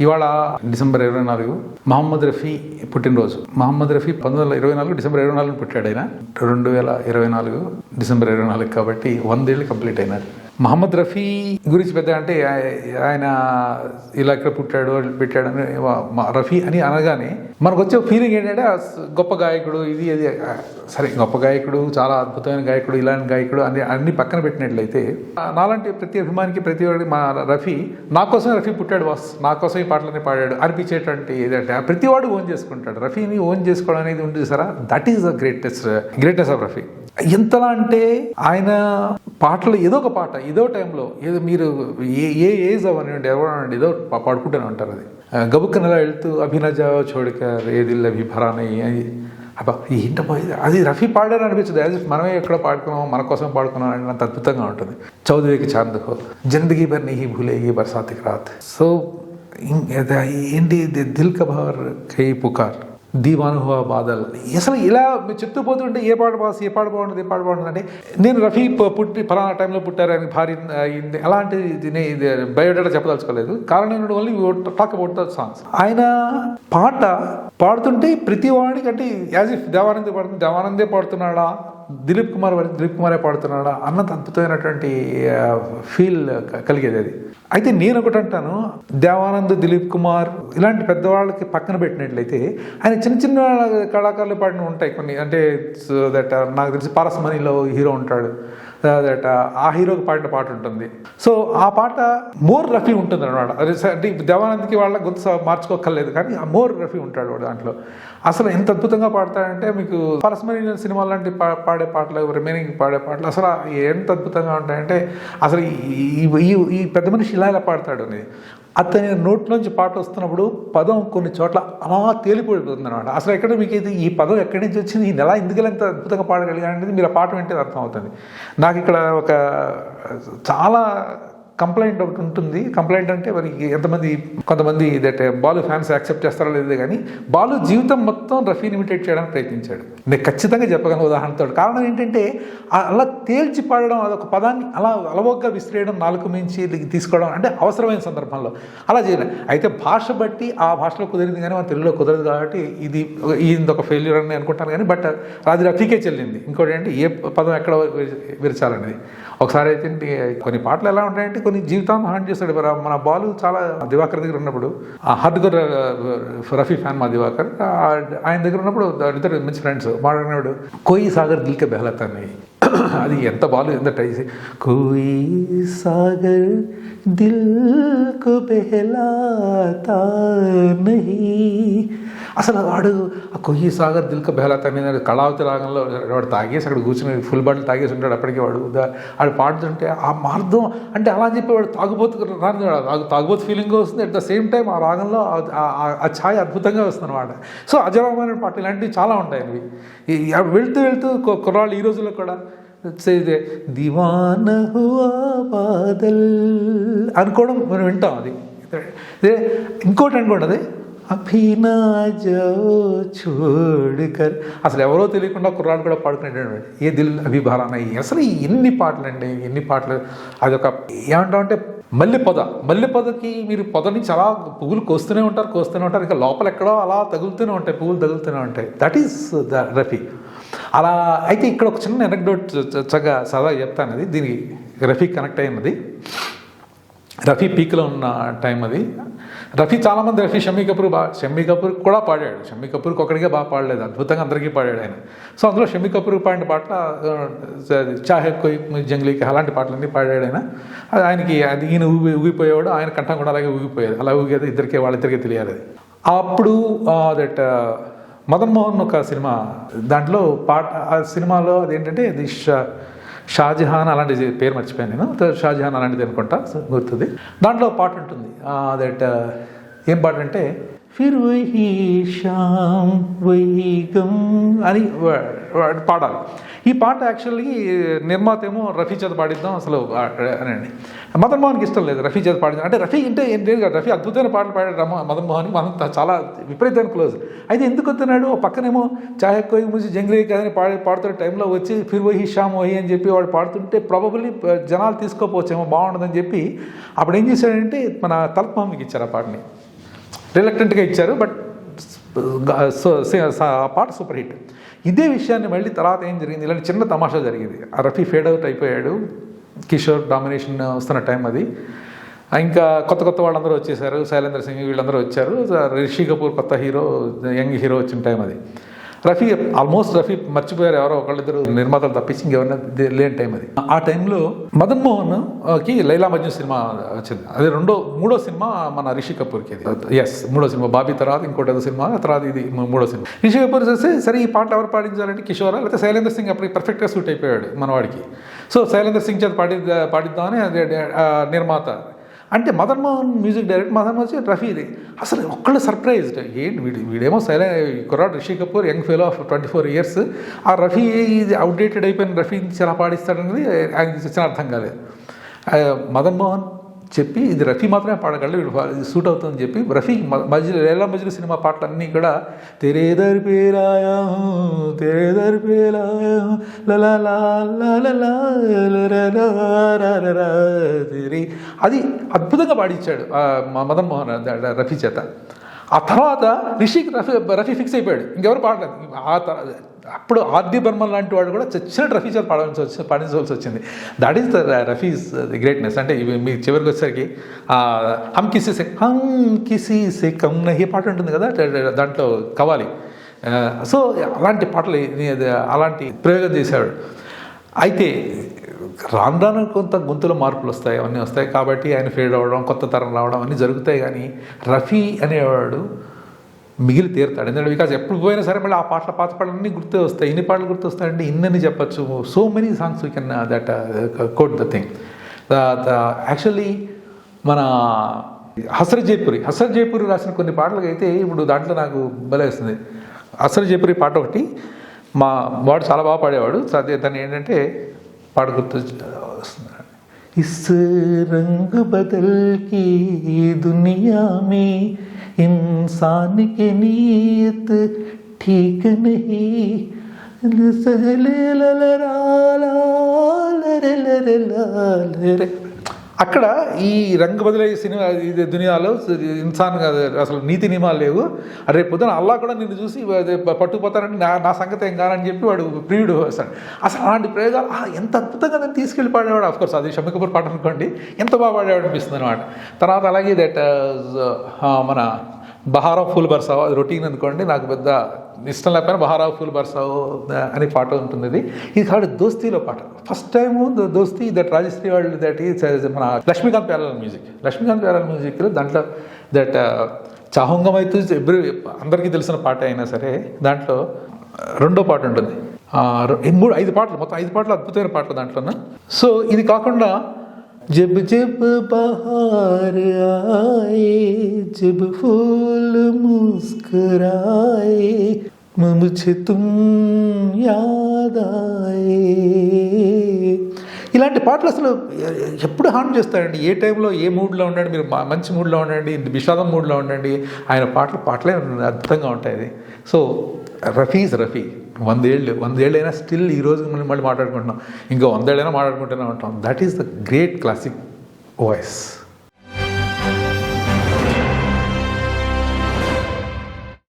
ఇవాళ డిసెంబర్ ఇరవై నాలుగు మహమ్మద్ రఫీ పుట్టినరోజు. మహమ్మద్ రఫీ పంతొమ్మిది వందల ఇరవై నాలుగు డిసెంబర్ ఇరవై నాలుగు పుట్టాడు ఆయన. రెండు వేల ఇరవై నాలుగు డిసెంబర్ ఇరవై నాలుగు కాబట్టి వందేళ్ళు కంప్లీట్ అయినారు. మహమ్మద్ రఫీ గురించి పెద్ద అంటే ఆయ- ఆయన ఇలా ఇక్కడ పుట్టాడు పెట్టాడు అని రఫీ అని అనగానే మనకు వచ్చే ఫీలింగ్ ఏంటంటే గొప్ప గాయకుడు ఇది అది సరే గొప్ప గాయకుడు చాలా అద్భుతమైన గాయకుడు ఇలాంటి గాయకుడు అని అన్ని పక్కన పెట్టినట్లయితే నాలాంటి ప్రతి అభిమానికి ప్రతి వాడికి మా రఫీ నా కోసం రఫీ పుట్టాడు వాస్ నా కోసం ఈ పాటలని పాడాడు అనిపించేటువంటి ఏదంటే ప్రతి వాడు ఓన్ చేసుకుంటాడు. రఫీని ఓన్ చేసుకోవడం అనేది ఉంది సరే that is the greatest greatest of Rafi. ఎంతలా అంటే ఆయన పాటలు ఏదో ఒక పాట ఏదో టైంలో ఏదో మీరు ఏ ఏ ఏజ్ అవనండి ఎవరనండి ఏదో పాడుకుంటూనే ఉంటారు అది. గబుక్కనలా వెళ్తూ అభినజ చోడికర్ ఏదిల్ అభి భరాని అబ్బా ఏంటబ్బా అది రఫీ పాడారు అనిపించదు. యాజ్ మనమే ఎక్కడ పాడుకున్నాం మన కోసం పాడుకున్నాం అని అంత అద్భుతంగా ఉంటుంది. చౌదరికి చాంద్ హో జిందగీ భర్ नहीं భూలేగి బర్సాతికి రాత్. సో ఏంటి దిల్ కబార్ కై పుకార్? దీవానుభవ బాధలు. అసలు ఇలా మీరు చెప్తూ పోతుంటే ఏ పాట బాస్ ఏ పాట బాగుంటుంది ఏ పాట బాగుంటుంది అంటే నేను రఫీ పుట్టి ఫలానా టైంలో పుట్టారు ఆయన భార్య అయింది అలాంటి బయోడేటా చెప్పదలుచుకోలేదు. కారణం only talk about the songs ఆయన పాట పాడుతుంటే ప్రతి వాడికి అంటే యాజ్ ఇఫ్ దేవానందే పాడుతుంది దేవానందే పాడుతున్నాడా దిలీప్ కుమార్ వారి దిలీప్ కుమారే పాడుతున్నాడా అన్నంత అద్భుతమైనటువంటి ఫీల్ కలిగేది అది. అయితే నేను ఒకటి అంటాను దేవానంద్ దిలీప్ కుమార్ ఇలాంటి పెద్దవాళ్ళకి పక్కన పెట్టినట్లయితే ఆయన చిన్న చిన్న కళాకారులు పాడిన ఉంటాయి కొన్ని. అంటే దట్ uh, నాకు తెలిసి పారస్మణిలో హీరో ఉంటాడు. దట్ uh, ఆ హీరోకి పాడిన పాట ఉంటుంది. సో ఆ పాట మోర్ రఫీ ఉంటుంది అనమాట అంటే దేవానంద్కి వాళ్ళ గొంతు మార్చుకోక్కర్లేదు మార్చుకోకర్లేదు కానీ ఆ మోర్ రఫీ ఉంటాడు వాడు దాంట్లో. అసలు ఎంత అద్భుతంగా పాడతాడంటే మీకు పరస్మరి సినిమా లాంటి పా- పాడే పాటలు రిమైనింగ్ పాడే పాటలు అసలు ఎంత అద్భుతంగా ఉంటాయంటే అసలు ఈ- ఈ- ఈ పెద్ద మనిషి ఇలా ఇలా పాడతాడు అనేది అతని నోట్లోంచి పాట వస్తున్నప్పుడు పదం కొన్ని చోట్ల అలా తేలిపోయిపోతుంది అనమాట అసలు ఎక్కడ మీకు ఇది ఈ పదం ఎక్కడి నుంచి వచ్చింది ఈ నెల ఎందుకు ఇంత అద్భుతంగా పాడగలిగాను అనేది మీరు ఆ పాట వింటే అర్థమవుతుంది. నాకు ఇక్కడ ఒక చాలా కంప్లైంట్ ఒకటి ఉంటుంది. కంప్లైంట్ అంటే మరి ఎంతమంది కొంతమంది దట్ బాలు ఫ్యాన్స్ యాక్సెప్ట్ చేస్తారో లేదు కానీ బాలు జీవితం మొత్తం రఫీని ఇమిటేట్ చేయడానికి ప్రయత్నించాడు. నేను ఖచ్చితంగా చెప్పగలను ఉదాహరణతో కారణం ఏంటంటే అలా తేల్చి పాడడం అదొక పదాన్ని అలా అలవోగ్గా విసిరేయడం నాలుగు మించి తీసుకోవడం అంటే అవసరమైన సందర్భంలో అలా చేయలేదు అయితే భాష బట్టి ఆ భాషలో కుదిరింది కానీ మన తెలుగులో కుదరదు కాబట్టి ఇది ఇది ఒక ఫెయిల్యూర్ అని అనుకుంటాను కానీ బట్ అది రఫీకే చెల్లింది. ఇంకోటి అంటే ఏ పదం ఎక్కడ విరచాలనేది. ఒకసారి అయితే కొన్ని పాటలు ఎలా ఉంటాయంటే కొన్ని జీవితాన్ని హాన్ చేస్తాడు. మరి మన బాలు చాలా దివాకర్ దగ్గర ఉన్నప్పుడు ఆ హార్డ్కోర్ రఫీ ఫ్యాన్ మా దివాకర్ ఆయన దగ్గర ఉన్నప్పుడు ఇద్దరు మంచి ఫ్రెండ్స్ మాట్లాడినాడు కోయి సాగర్ దిల్కే బెహలతాన్ని అది ఎంత బాలు ఎంత ట్రై కోయి సాగర్ దిల్కు బెహలాతా నహీ. అసలు వాడు ఆ కొయ్యి సాగర్ దిల్క బెహలాతా అనేది కళావతి రాగంలో వాడు తాగేసి అక్కడ కూర్చుని ఫుల్ బాటిల్ తాగేసి ఉంటాడు. అప్పటికి వాడు వాడు పాడుతుంటే ఆ మార్గం అంటే అలా అని చెప్పి వాడు తాగుబోతు రాను తాగుబోతు ఫీలింగ్ వస్తుంది. అట్ ద సేమ్ టైం ఆ రాగంలో ఆ- ఛాయ ఛాయ్ అద్భుతంగా వస్తుంది అనమాట సో అజరామైన పాటలు ఇలాంటివి చాలా ఉంటాయి అవి. ఈ- వెళ్తూ వెళ్తూ కుర్రాళ్ళు ఈ రోజుల్లో కూడా ఇదే దివాన బాదల్ అనుకోవడం మనం వింటాం అది. ఇంకోటి అనుకోండి అది. అభినా జో చూడుకర్ అసలు ఎవరో తెలియకుండా కుర్రాడు కూడా పాడుకునేటటువంటి ఏ దిల్ అభిభారాన అసలు ఈ ఎన్ని పాటలు అండి ఎన్ని పాటలు. అదొక ఏమంటామంటే మల్లె పొద మల్లె పొదకి మీరు పొద నుంచి అలా పువ్వులు కోస్తూనే ఉంటారు కోస్తూనే ఉంటారు. ఇంకా లోపల ఎక్కడో అలా తగులుతూనే ఉంటాయి పువ్వులు తగులుతూనే ఉంటాయి. That is the Rafi. అలా అయితే ఇక్కడ ఒక చిన్న ఎనక్డోట్ చక్కగా సదా చెప్తాను అది దీనికి రఫీ కనెక్ట్ అయినది రఫీ పీక్లో ఉన్న టైం అది. రఫీ చాలామంది రఫీ షమ్మీ కపూర్ బాగా షమ్మీ కపూర్ కూడా పాడాడు. షమ్మీ కపూర్కి ఒక్కడికే బాగా పాడలేదు. అద్భుతంగా అందరికీ పాడాడు ఆయన. సో అందులో షమ్మీ కపూర్ పాడిన పాటల చాహే కొయ్ జంగ్లీకి అలాంటి పాటలన్నీ పాడాడు ఆయన. అది ఆయనకి అది ఈయన ఊగి ఊగిపోయేవాడు ఆయన కంఠం కూడా అలాగే ఊగిపోయేది. అలా ఊగేది ఇద్దరికే వాళ్ళిద్దరికీ తెలియాలి. అప్పుడు దట్ మదన్మోహన్ ఒక సినిమా దాంట్లో పాట ఆ సినిమాలో అది అది దిష్ షాజహాన్ అలాంటి పేరు మర్చిపోయాను నేను. షాజహాన్ అలాంటిది అనుకుంటా. గుర్తుంది. దాంట్లో పాట ఉంటుంది. దట్ ఏం పాట అంటే ఫిర్ వహీ షామ్ వహీ గం అని పాడాలి. ఈ పాట యాక్చువల్లీ నిర్మాత ఏమో రఫీ చేత పాడిద్దాం అసలు అనండి మదన్ మోహన్కి ఇష్టం లేదు రఫీ చేత పాడిద్దాం. అంటే రఫీ అంటే ఏం లేదు కదా రఫీ అద్భుతమైన పాటలు పాడాడు మదన్ మోహన్. మనం చాలా విపరీతమైన క్లోజ్. అయితే ఎందుకు వస్తున్నాడు? పక్కనేమో చాయ్ కోయి ముసి జంగ్లీ కదని పాడి పాడుతున్న టైంలో వచ్చి ఫిర్ వహి షామ్ వహి అని చెప్పి వాడు పాడుతుంటే ప్రాబబ్లీ జనాలు తీసుకోపోవచ్చేమో బాగుండదని చెప్పి అప్పుడు ఏం చేశాడంటే మన తలక్ మహమ్మకి ఇచ్చారు ఆ పాటని. రిలక్టెంట్గా ఇచ్చారు బట్ పాట సూపర్ హిట్. ఇదే విషయాన్ని మళ్ళీ తర్వాత ఏం జరిగింది? ఇలాంటి చిన్న తమాషా జరిగింది. ఆ రఫీ ఫేడ్ అవుట్ అయిపోయాడు. కిషోర్ డామినేషన్ వస్తున్న టైం అది. ఇంకా కొత్త కొత్త వాళ్ళందరూ వచ్చేసారు. శైలేంద్ర సింగ్ వీళ్ళందరూ వచ్చారు. రిషి కపూర్ కొత్త హీరో యంగ్ హీరో వచ్చిన టైం అది. రఫీ ఆల్మోస్ట్ రఫీ మర్చిపోయారు ఎవరో ఒకళ్ళిద్దరు. నిర్మాతలు తప్పించి ఇంకెవరైనా దే- లేని టైం అది. ఆ టైంలో మదన్ మోహన్కి uh, లైలా మజ్ను సినిమా వచ్చింది. అది రెండో మూడో సినిమా మన రిషి కపూర్కి అది ఎస్ మూడో సినిమా. బాబీ తర్వాత ఇంకోటి ఏదో సినిమా తర్వాత ఇది మూడో సినిమా. రిషి కపూర్ చేస్తే సరే ఈ పాటలు ఎవరు పాడించాలంటే కిషోరా? లేకపోతే శైలేంద్ర సింగ్ అప్పటికి పర్ఫెక్ట్గా సూట్ అయిపోయాడు మనవాడికి. సో శైలేంద్ర సింగ్ చేత పాడి పాడిద్దామని నిర్మాత అంటే మదన్ మోహన్ మ్యూజిక్ డైరెక్టర్ మదన్ మోహన్ వచ్చి రఫీది. అసలు ఒక్కళ్ళు సర్ప్రైజ్డ్. ఏంటి వీడు వీడేమో సైలె కుర్రాడు Rishi Kapoor young fellow of twenty four years. ఆ రఫీ ఇది అవుట్డేటెడ్ అయిపోయిన రఫీని చాలా పాడిస్తాడనేది ఆయనకి వచ్చిన అర్థం కాలేదు. మదన్ మోహన్ చెప్పి ఇది రఫీ మాత్రమే పాడగలడు వీడు సూట్ అవుతుందని చెప్పి రఫీ మ- మధ్యలో లేలా మధ్యలో సినిమా పాటలన్నీ కూడా తెరేదర్ పేరాయా హూँ, తెరేదర్ పేరాయా అది అద్భుతంగా పాడించాడు మదన్ మోహన్ రఫీ చేత. ఆ తర్వాత రిషికి రఫీ రఫీ ఫిక్స్ అయిపోయాడు ఇంకెవరు పాడలేదు. ఆ తర్వాత అప్పుడు ఆర్డి బర్మన్ లాంటి వాడు కూడా చచ్చిన రఫీ పాడించ పాడాల్సి వచ్చి పాడించవలసి వచ్చింది. That is the Rafi's the greatness అంటే ఇవి మీ చివరికి వచ్చేసరికి హమ్ కిసీ సే హమ్ కిసీ సే కమ్ నహి పాట ఉంటుంది కదా దాంట్లో కవాలి. సో అలాంటి పాటలు అలాంటి ప్రయోగం చేశాడు. అయితే రాను రాను కొంత గొంతులో మార్పులు వస్తాయి అవన్నీ వస్తాయి. కాబట్టి ఆయన ఫేడ్ అవ్వడం కొత్త తరం రావడం అన్నీ జరుగుతాయి. కానీ రఫీ అనేవాడు మిగిలి తీరుతాడు. ఎందుకంటే బికాజ్ ఎప్పుడు పోయినా సరే మళ్ళీ ఆ పాటల పాత పాటలన్నీ గుర్తు వస్తాయి. ఇన్ని పాటలు గుర్తు వస్తాయంటే ఇన్నని చెప్పచ్చు so many songs we can that quote the thing the actually మన హసర్ జైపురి హసర్ జైపురి రాసిన కొన్ని పాటలకు అయితే ఇప్పుడు దాంట్లో నాకు బలేస్తుంది హసర్ జైపురి పాట ఒకటి మా వాడు చాలా బాగా పాడేవాడు. దాన్ని ఏంటంటే పాట గుర్తు ఇస్ రంగు బదల్కి దునియా మీ इंसान की नीयत ठीक नहीं सहले ललरा ला लरे लरे. అక్కడ ఈ రంగు బదులయ్యే సినిమా ఇది దునియాలో ఇన్సాన్ అసలు నీతి నియమాలు లేవు. రేపు పొద్దున అల్లా కూడా నిన్ను చూసి అదే నా నా సంగతి ఏం కానని చెప్పి వాడు ప్రియుడు వస్తాడు. అసలు అలాంటి ప్రయోగాలు ఎంత అద్భుతంగా నేను తీసుకెళ్ళి పాడేవాడు అఫ్కోర్స్ అది షమ్మి కపూర్ పాట అనుకోండి ఎంత బాగా పాడేవాడు అనిపిస్తుంది అనమాట తర్వాత అలాగే దట్ మన బహారా ఫుల్ బర్సావు అది రొటీన్ అనుకోండి నాకు పెద్ద ఇష్టం లేకపోయినా బహారా ఫుల్ బర్సావు అనే పాట ఉంటుంది ఇది ఇది కాబట్టి దోస్తీలో పాట. First time Dosti that Rajshri వాళ్ళు దట్ ఈ మన లక్ష్మీకాంత్ పేరాల మ్యూజిక్. లక్ష్మీకాంత్ పేరాల మ్యూజిక్లో దాంట్లో దట్ చాహుంగమైతూ ఎవ్రీ అందరికీ తెలిసిన పాట అయినా సరే దాంట్లో రెండో పాట ఉంటుంది. మూడు ఐదు పాటలు మొత్తం ఐదు పాటలు అద్భుతమైన పాటలు దాంట్లో సో ఇది కాకుండా जब जब बाहर आए जब फूल मुस्कराए मुझे तुम याद आए। ఇలాంటి పాటలు అసలు ఎప్పుడు హార్మ్ చేస్తాడండి? ఏ టైంలో ఏ మూడ్లో ఉండండి? మీరు మంచి మూడ్లో ఉండండి విషాదం మూడ్లో ఉండండి. ఆయన పాటలు పాటలే అద్భుతంగా ఉంటాయి సో రఫీస్ రఫీ. వందేళ్ళు వందేళ్ళైనా స్టిల్ ఈ రోజు మనం మళ్ళీ మాట్లాడుకుంటున్నాం. ఇంకా వందేళ్ళైనా మాట్లాడుకుంటూనే ఉంటాం. That is the great classic voice